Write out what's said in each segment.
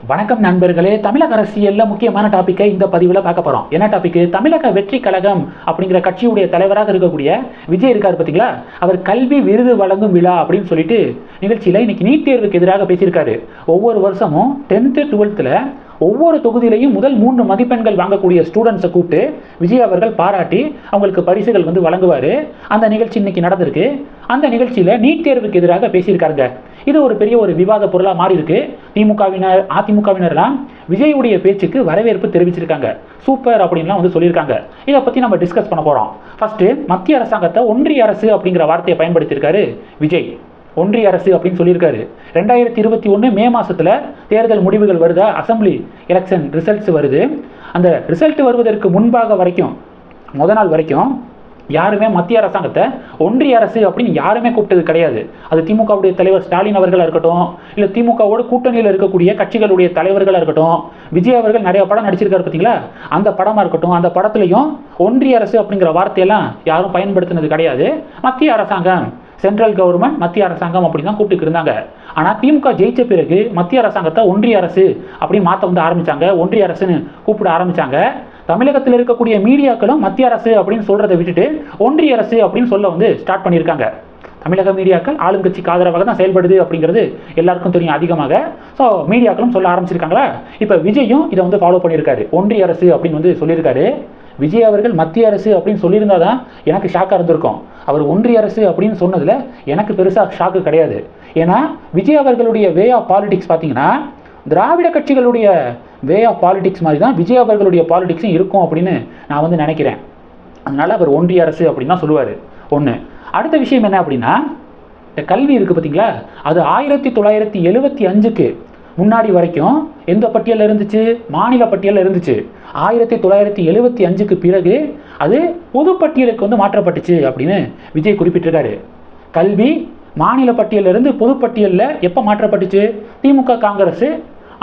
வணக்கம் நண்பர்களே. தமிழக அரசியலில் முக்கியமான டாப்பிக்கை இந்த பதிவில் பார்க்க போகிறோம் என்ன டாபிக் தமிழக வெற்றி கழகம் அப்படிங்கிற கட்சியுடைய தலைவராக இருக்கக்கூடிய விஜய் இருக்கார் பார்த்தீங்களா அவர் கல்வி விருது வழங்கும் விழா அப்படின்னு சொல்லிட்டு நிகழ்ச்சியில் இன்னைக்கு நீட் தேர்வுக்கு எதிராக பேசியிருக்காரு. ஒவ்வொரு வருஷமும் டென்த்து டுவெல்த்தில் ஒவ்வொரு தொகுதியிலையும் முதல் மூன்று மதிப்பெண்கள் வாங்கக்கூடிய ஸ்டூடெண்ட்ஸை கூப்பிட்டு விஜய் அவர்கள் பாராட்டி அவங்களுக்கு பரிசுகள் வந்து வழங்குவார். அந்த நிகழ்ச்சி இன்னைக்கு நடந்திருக்கு. அந்த நிகழ்ச்சியில் நீட் தேர்வுக்கு எதிராக பேசியிருக்காருங்க. இது ஒரு பெரிய ஒரு விவாத பொருளாக மாறி இருக்கு திமுகவினர் அதிமுகவினர்லாம் விஜயுடைய பேச்சுக்கு வரவேற்பு தெரிவிச்சிருக்காங்க. சூப்பர் அப்படின்லாம் வந்து சொல்லியிருக்காங்க. இதை பற்றி நம்ம டிஸ்கஸ் பண்ண போகிறோம் ஃபஸ்ட்டு மத்திய அரசாங்கத்தை ஒன்றிய அரசு அப்படிங்கிற வார்த்தையை பயன்படுத்தியிருக்காரு விஜய். ஒன்றிய அரசு அப்படின்னு சொல்லியிருக்காரு. ரெண்டாயிரத்தி இருபத்தி ஒன்று மே மாதத்தில் தேர்தல் முடிவுகள் வருதா? அசம்பிளி எலெக்ஷன் ரிசல்ட்ஸ் வருது. அந்த ரிசல்ட் வருவதற்கு முன்பாக வரைக்கும் முத நாள் வரைக்கும் யாருமே மத்திய அரசாங்கத்தை ஒன்றிய அரசு அப்படின்னு யாருமே கூப்பிட்டது கிடையாது. அது திமுகவுடைய தலைவர் ஸ்டாலின் அவர்களாக இருக்கட்டும் இல்லை திமுகவோட கூட்டணியில் இருக்கக்கூடிய கட்சிகளுடைய தலைவர்களாக இருக்கட்டும் விஜய் அவர்கள் நிறைய படம் நடிச்சிருக்காரு பார்த்தீங்களா? அந்த படமாக இருக்கட்டும் அந்த படத்துலையும் ஒன்றிய அரசு அப்படிங்கிற வார்த்தையெல்லாம் யாரும் பயன்படுத்தினது கிடையாது. மத்திய அரசாங்கம் சென்ட்ரல் கவர்மெண்ட் மத்திய அரசாங்கம் அப்படி தான் கூப்பிட்டு இருந்தாங்க. ஆனால் திமுக ஜெயிச்ச பிறகு மத்திய அரசாங்கத்தை ஒன்றிய அரசு அப்படின்னு மாற்ற வந்து ஆரம்பிச்சாங்க. ஒன்றிய அரசுன்னு கூப்பிட ஆரம்பித்தாங்க தமிழகத்தில் இருக்கக்கூடிய மீடியாக்களும் மத்திய அரசு அப்படின்னு சொல்றதை விட்டுட்டு ஒன்றிய அரசு அப்படின்னு சொல்ல வந்து ஸ்டார்ட் பண்ணியிருக்காங்க. தமிழக மீடியாக்கள் ஆளுங்கட்சிக்கு ஆதரவாக தான் செயல்படுது அப்படிங்கிறது எல்லாருக்கும் தெரியும் அதிகமாக. ஸோ மீடியாக்களும் சொல்ல ஆரம்பிச்சிருக்காங்களா? இப்போ விஜயும் இதை வந்து ஃபாலோ பண்ணியிருக்காரு. ஒன்றிய அரசு அப்படின்னு வந்து சொல்லியிருக்காரு. விஜய் அவர்கள் மத்திய அரசு அப்படின்னு சொல்லியிருந்தா தான் எனக்கு ஷாக்காக இருந்திருக்கும். அவர் ஒன்றிய அரசு அப்படின்னு சொன்னதில் எனக்கு பெருசாக ஷாக்கு கிடையாது. ஏன்னா விஜய் அவர்களுடைய வே ஆஃப் பாலிடிக்ஸ் பார்த்தீங்கன்னா திராவிட கட்சிகளுடைய வே ஆஃப் பாலிடிக்ஸ் மாதிரி தான் விஜய் அவர்களுடைய பாலிடிக்ஸும் இருக்கும் அப்படின்னு நான் வந்து நினைக்கிறேன். அதனால அவர் ஒன்றிய அரசு அப்படின்னு தான் சொல்லுவார். ஒன்று அடுத்த விஷயம் என்ன அப்படின்னா இந்த கல்வி இருக்குது பார்த்தீங்களா? அது ஆயிரத்தி தொள்ளாயிரத்தி எழுபத்தி அஞ்சுக்கு முன்னாடி வரைக்கும் எந்த பட்டியலில் இருந்துச்சு? மாநில பட்டியலில் இருந்துச்சு. ஆயிரத்தி தொள்ளாயிரத்தி எழுபத்தி அஞ்சுக்கு பிறகு அது பொது பட்டியலுக்கு வந்து மாற்றப்பட்டுச்சு அப்படின்னு விஜய் குறிப்பிட்டிருக்காரு. கல்வி மாநில பட்டியலிருந்து பொதுப்பட்டியலில் எப்போ மாற்றப்பட்டுச்சு? திமுக காங்கிரஸ்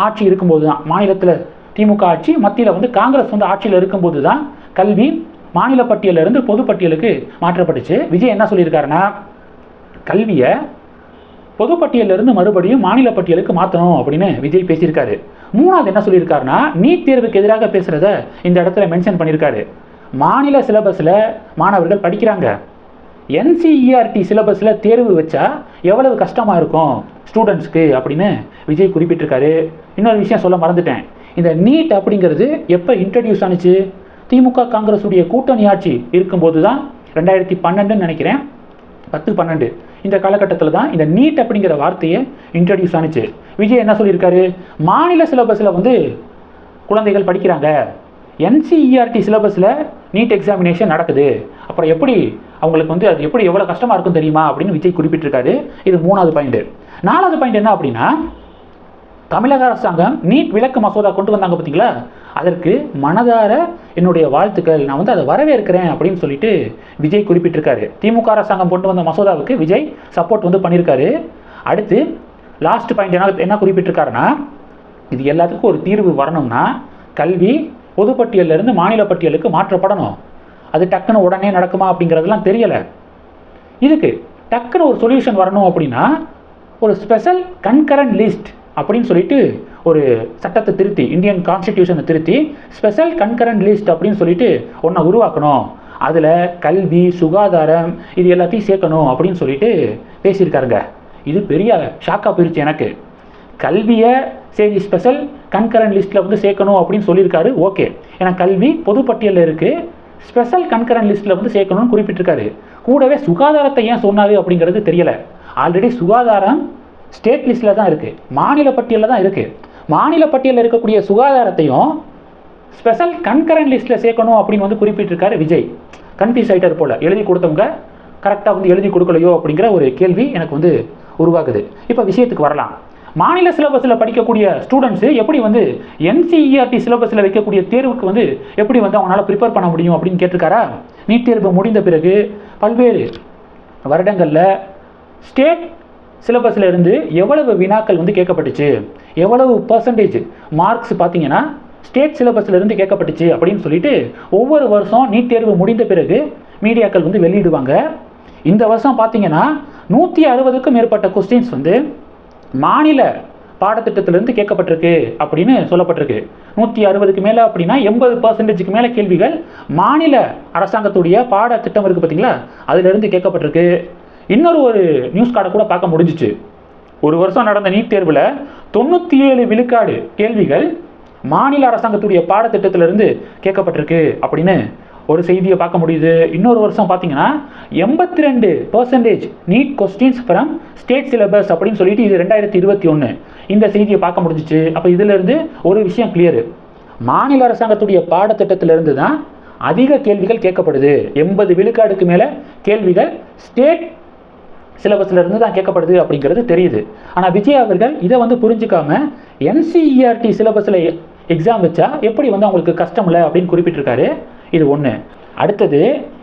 ஆட்சி இருக்கும்போது தான் மாநிலத்தில் திமுக ஆட்சி மத்தியில் வந்து காங்கிரஸ் வந்து ஆட்சியில் இருக்கும்போது தான் கல்வி மாநில பட்டியலிருந்து பொதுப்பட்டியலுக்கு மாற்றப்பட்டுச்சு. விஜய் என்ன சொல்லியிருக்காருன்னா கல்வியை பொதுப்பட்டியலிருந்து மறுபடியும் மாநில பட்டியலுக்கு மாற்றணும் அப்படின்னு விஜய் பேசியிருக்காரு. மூணாவது என்ன சொல்லியிருக்காருன்னா நீட் தேர்வுக்கு எதிராக பேசுகிறத இந்த இடத்துல மென்ஷன் பண்ணியிருக்காரு. மாநில சிலபஸில் மாணவர்கள் படிக்கிறாங்க. என்சிஇஆர்டி சிலபஸில் தேர்வு வச்சா எவ்வளவு கஷ்டமாக இருக்கும் ஸ்டூடெண்ட்ஸ்க்கு அப்படின்னு விஜய் குறிப்பிட்டிருக்காரு. இன்னொரு விஷயம் சொல்ல மறந்துட்டேன். இந்த நீட் அப்படிங்கிறது எப்போ இன்ட்ரடியூஸ் ஆனிச்சு? திமுக காங்கிரஸுடைய கூட்டணி ஆட்சி இருக்கும்போது தான் ரெண்டாயிரத்தி பன்னெண்டுன்னு நினைக்கிறேன். பத்து பன்னெண்டு. இந்த காலகட்டத்தில் தான் இந்த நீட் அப்படிங்கிற வார்த்தையை இன்ட்ரடியூஸ் ஆனிச்சு. விஜய் என்ன சொல்லியிருக்காரு? மாநில சிலபஸில் வந்து குழந்தைகள் படிக்கிறாங்க. என்சிஇஆர்டி சிலபஸில் நீட் எக்ஸாமினேஷன் நடக்குது. அப்புறம் எப்படி அவங்களுக்கு வந்து அது எப்படி எவ்வளோ கஷ்டமாக இருக்கும் தெரியுமா அப்படின்னு விஜய் குறிப்பிட்டிருக்காரு. இது மூணாவது பாயிண்ட் நாலாவது பாயிண்ட் என்ன அப்படின்னா தமிழக அரசாங்கம் நீட் விளக்கு மசோதா கொண்டு வந்தாங்க பார்த்தீங்களா அதற்கு மனதார என்னுடைய வாழ்த்துக்கள். நான் வந்து அதை வரவேற்கிறேன் அப்படின்னு சொல்லிட்டு விஜய் குறிப்பிட்டிருக்காரு. திமுக அரசாங்கம் கொண்டு வந்த மசோதாவுக்கு விஜய் சப்போர்ட் வந்து பண்ணியிருக்காரு. அடுத்து லாஸ்ட் பாயிண்ட் என்ன என்ன குறிப்பிட்டிருக்காருன்னா இது எல்லாத்துக்கும் ஒரு தீர்வு வரணும்னா கல்வி பொதுப்பட்டியலிருந்து மாநில பட்டியலுக்கு மாற்றப்படணும். அது டக்குன்னு உடனே நடக்குமா அப்படிங்கிறதெல்லாம் தெரியலை. இதுக்கு டக்குன்னு ஒரு சொல்யூஷன் வரணும் அப்படின்னா ஒரு ஸ்பெஷல் கன்கரண்ட் லிஸ்ட் அப்படின்னு சொல்லிட்டு ஒரு சட்டத்தை திருத்தி இந்தியன் கான்ஸ்டிடியூஷனை திருத்தி ஸ்பெஷல் கன்கரண்ட் லிஸ்ட் அப்படின்னு சொல்லிட்டு ஒன்றை உருவாக்கணும். அதில் கல்வி சுகாதாரம் இது எல்லாத்தையும் சேர்க்கணும் அப்படின்னு சொல்லிட்டு பேசியிருக்காருங்க. இது பெரிய ஷாக்காக போயிருச்சு எனக்கு. கல்வியை சரி ஸ்பெஷல் கன்கரண்ட் லிஸ்ட்டில் வந்து சேர்க்கணும் அப்படின்னு சொல்லியிருக்காரு ஓகே. ஏன்னா கல்வி பொதுப்பட்டியலில் இருக்குது ஸ்பெஷல் கன்கரண்ட் லிஸ்ட்டில் வந்து சேர்க்கணும்னு குறிப்பிட்டிருக்காரு. கூடவே சுகாதாரத்தை ஏன் சொன்னாரு அப்படிங்கிறது தெரியலை. ஆல்ரெடி சுகாதாரம் ஸ்டேட் லிஸ்ட்டில் தான் இருக்குது மாநில பட்டியலில் தான் இருக்குது மாநில பட்டியலில் இருக்கக்கூடிய சுகாதாரத்தையும் ஸ்பெஷல் கன்கரண்ட் லிஸ்ட்டில் சேர்க்கணும் அப்படின்னு வந்து குறிப்பிட்டிருக்காரு விஜய். கன்ஃபியூஸ் ஆகிட்டார் போல். எழுதி கொடுத்தவங்க கரெக்டாக வந்து எழுதி கொடுக்கலையோ அப்படிங்கிற ஒரு கேள்வி எனக்கு வந்து உருவாகுது. இப்போ விஷயத்துக்கு வரலாம். மாநில சிலபஸில் படிக்கக்கூடிய ஸ்டூடெண்ட்ஸு எப்படி வந்து என்சிஇஆர்டி சிலபஸில் வைக்கக்கூடிய தேர்வுக்கு வந்து எப்படி வந்து அவனால் ப்ரிப்பேர் பண்ண முடியும் அப்படின்னு கேட்டிருக்காரா? நீட் தேர்வு முடிந்த பிறகு பல்வேறு வருடங்களில் ஸ்டேட் சிலபஸில் இருந்து எவ்வளவு வினாக்கள் வந்து கேட்கப்பட்டுச்சு? எவ்வளவு பர்சன்டேஜ் மார்க்ஸ் பார்த்தீங்கன்னா ஸ்டேட் சிலபஸ்லேருந்து கேட்கப்பட்டுச்சு அப்படின்னு சொல்லிட்டு ஒவ்வொரு வருஷம் நீட் தேர்வு முடிந்த பிறகு மீடியாக்கள் வந்து வெளியிடுவாங்க. இந்த வருஷம் பார்த்தீங்கன்னா நூற்றி அறுபதுக்கும் மேற்பட்ட கொஸ்டின்ஸ் வந்து மாநில பாடத்திட்டத்திலிருந்து கேட்கப்பட்டிருக்கு அப்படின்னு சொல்லப்பட்டிருக்கு. நூற்றி அறுபதுக்கு மேலே அப்படின்னா எண்பது பர்சன்டேஜுக்கு மேலே கேள்விகள் மாநில அரசாங்கத்துடைய பாடத்திட்டம் இருக்குது பார்த்தீங்களா? அதிலிருந்து கேட்கப்பட்டிருக்கு. இன்னொரு ஒரு நியூஸ் கார்டை கூட பார்க்க முடிஞ்சிச்சு. ஒரு வருஷம் நடந்த நீட் தேர்வில் தொண்ணூற்றி ஏழு விழுக்காடு கேள்விகள் மாநில அரசாங்கத்துடைய பாடத்திட்டத்திலிருந்து கேட்கப்பட்டிருக்கு அப்படின்னு ஒரு செய்தியை பார்க்க முடியுது. இன்னொரு வருஷம் பார்த்தீங்கன்னா எண்பத்தி ரெண்டு percentage NEET questions from state syllabus அப்படின்னு சொல்லிட்டு இது ரெண்டாயிரத்தி இருபத்தி ஒன்று இந்த செய்தியை பார்க்க முடிஞ்சிச்சு. அப்போ இதிலிருந்து ஒரு விஷயம் கிளியரு மாநில அரசாங்கத்துடைய பாடத்திட்டத்திலிருந்து தான் அதிக கேள்விகள் கேட்கப்படுது. எண்பது விழுக்காடுக்கு மேலே கேள்விகள் ஸ்டேட் சிலபஸ்ல இருந்து தான் கேட்கப்படுது அப்படிங்கிறது தெரியுது. ஆனால் விஜய் அவர்கள் இதை வந்து புரிஞ்சுக்காம என்சிஇஆர்டி சிலபஸில் எக்ஸாம் வச்சா எப்படி வந்து அவங்களுக்கு கஷ்டம் இல்லை அப்படின்னு குறிப்பிட்டிருக்காரு. இது ஒன்று அடுத்தது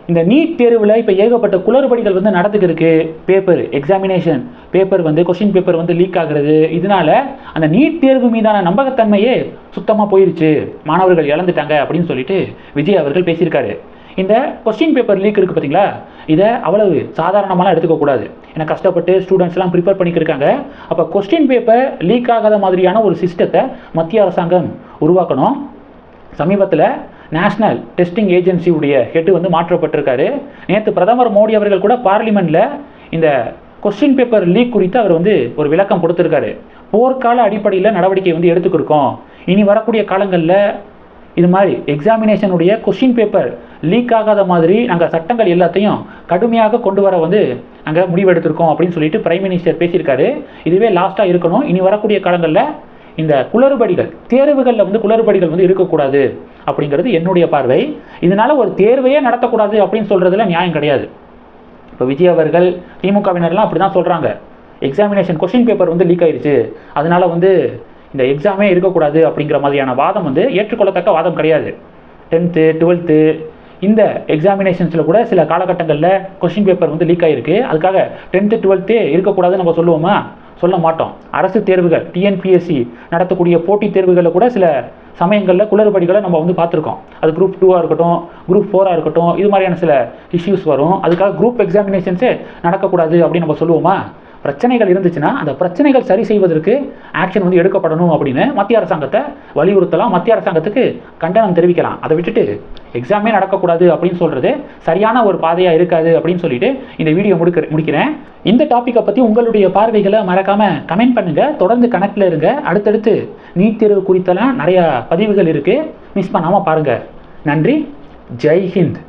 இந்த நீட் தேர்வில் இப்போ ஏகப்பட்ட குளறுபடிகள் வந்து நடந்துக்கிருக்கு பேப்பர் எக்ஸாமினேஷன் பேப்பர் வந்து கொஷின் பேப்பர் வந்து லீக் ஆகுறது. இதனால அந்த நீட் தேர்வு மீதான நம்பகத்தன்மையே சுத்தமாக போயிருச்சு. மாணவர்கள் இழந்துட்டாங்க அப்படின்னு சொல்லிட்டு விஜய் அவர்கள் பேசியிருக்காரு. இந்த கொஸ்டின் பேப்பர் லீக் இருக்குது பார்த்தீங்களா இதை அவ்வளவு சாதாரணமாலாம் எடுத்துக்கக்கூடாது ஏன்னா கஷ்டப்பட்டு ஸ்டூடெண்ட்ஸ்லாம் ப்ரிப்பேர் பண்ணிக்கிருக்காங்க அப்போ கொஸ்டின் பேப்பர் லீக் ஆகாத மாதிரியான ஒரு சிஸ்டத்தை மத்திய அரசாங்கம் உருவாக்கணும். சமீபத்தில் நேஷ்னல் டெஸ்டிங் ஏஜென்சியுடைய ஹெட் வந்து மாற்றப்பட்டிருக்காரு. நேற்று பிரதமர் மோடி அவர்கள் கூட பார்லிமெண்ட்டில் இந்த கொஸ்டின் பேப்பர் லீக் குறித்து அவர் வந்து ஒரு விளக்கம் கொடுத்துருக்காரு. போர்க்கால அடிப்படையில் நடவடிக்கை வந்து எடுத்துக்கிருக்கோம். இனி வரக்கூடிய காலங்களில் இது மாதிரி எக்ஸாமினேஷனுடைய கொஷின் பேப்பர் லீக் ஆகாத மாதிரி நாங்கள் சட்டங்கள் எல்லாத்தையும் கடுமையாக கொண்டு வர வந்து நாங்கள் முடிவெடுத்திருக்கோம் அப்படின்னு சொல்லிட்டு பிரைம் மினிஸ்டர் பேசியிருக்காரு. இதுவே லாஸ்ட்டாக இருக்கணும். இனி வரக்கூடிய காலங்களில் இந்த குளறுபடிகள் தேர்வுகளில் வந்து குளறுபடிகள் வந்து இருக்கக்கூடாது அப்படிங்கிறது என்னுடைய பார்வை. இதனால் ஒரு தேர்வையே நடத்தக்கூடாது அப்படின்னு சொல்கிறதுல நியாயம் கிடையாது. இப்போ விஜய் அவர்கள் திமுகவினர்லாம் அப்படி தான் சொல்கிறாங்க எக்ஸாமினேஷன் கொஷின் பேப்பர் வந்து லீக் ஆயிடுச்சு. அதனால் வந்து இந்த எக்ஸாமே இருக்கக்கூடாது அப்படிங்கிற மாதிரியான வாதம் வந்து ஏற்றுக்கொள்ளத்தக்க வாதம் கிடையாது. டென்த்து டுவெல்த்து இந்த எக்ஸாமினேஷன்ஸில் கூட சில காலகட்டங்களில் கொஷின் பேப்பர் வந்து லீக் ஆகிருக்கு அதுக்காக டென்த்து டுவெல்த்தே இருக்கக்கூடாதுன்னு நம்ம சொல்லுவோமா? சொல்ல மாட்டோம். அரசு தேர்வுகள் டிஎன்பிஎஸ்சி நடத்தக்கூடிய போட்டித் தேர்வுகளில் கூட சில சமயங்களில் குளறுபடிகளை நம்ம வந்து பார்த்துருக்கோம். அது குரூப் டூவாக இருக்கட்டும் குரூப் ஃபோராக இருக்கட்டும் இது மாதிரியான சில இஷ்யூஸ் வரும். அதுக்காக குரூப் எக்ஸாமினேஷன்ஸே நடக்கக்கூடாது அப்படின்னு நம்ம சொல்லுவோமா? பிரச்சனைகள் இருந்துச்சுன்னா அந்த பிரச்சனைகள் சரி செய்வதற்கு ஆக்ஷன் வந்து எடுக்கப்படணும் அப்படின்னு மத்திய அரசாங்கத்தை வலியுறுத்தலாம். மத்திய அரசாங்கத்துக்கு கண்டனம் தெரிவிக்கலாம். அதை விட்டுட்டு எக்ஸாமே நடக்கக்கூடாது அப்படின்னு சொல்கிறது சரியான ஒரு பாதையாக இருக்காது அப்படின்னு சொல்லிட்டு இந்த வீடியோ முடிக்க முடிக்கிறேன். இந்த டாப்பிக்கை பற்றி உங்களுடைய பார்வைகளை மறக்காமல் கமெண்ட் பண்ணுங்கள் தொடர்ந்து கணக்கில் இருங்க. அடுத்தடுத்து நீட் தேர்வு குறித்தெல்லாம் நிறையா பதிவுகள் இருக்குது மிஸ் பண்ணாமல் பாருங்கள் நன்றி. ஜெய் ஹிந்த்.